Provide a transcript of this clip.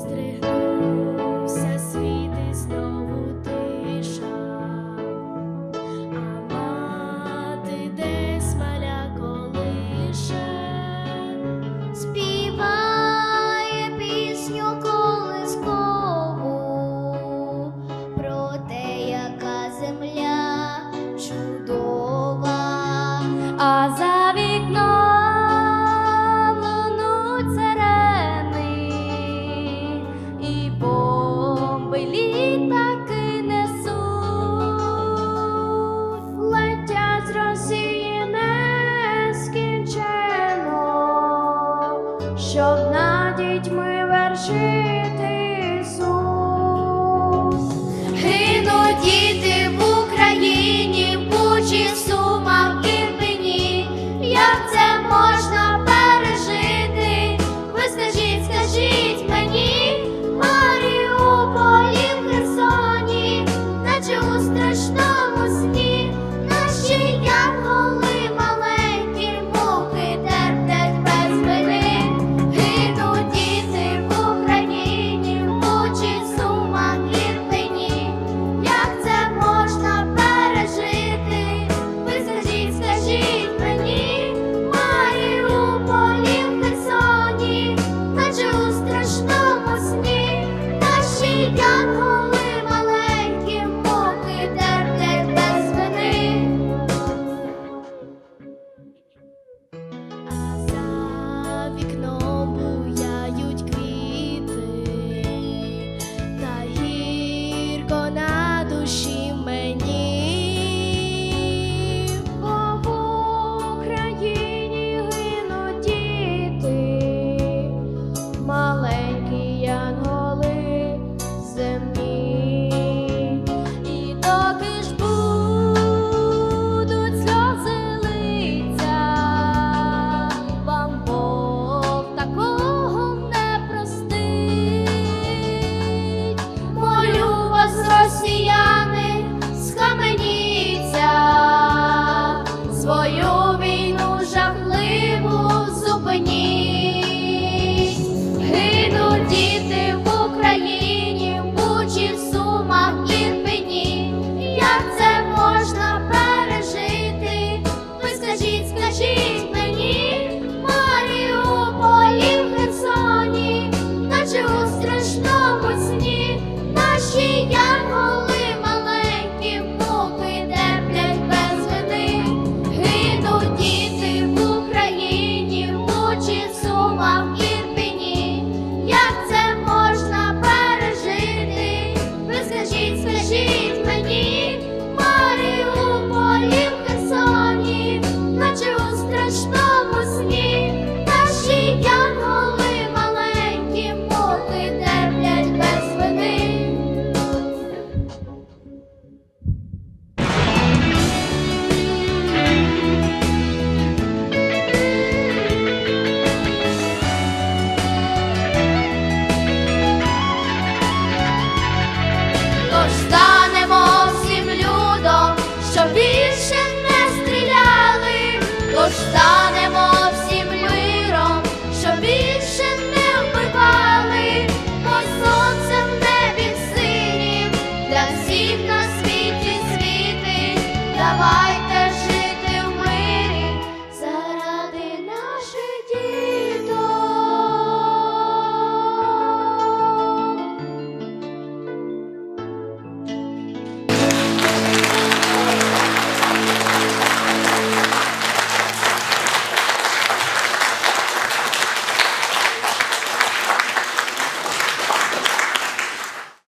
здригнувся світ знову тиша, а мати десь маля колише. Співає пісню колискову про те, яка земля чудова, щоб над дітьми вершити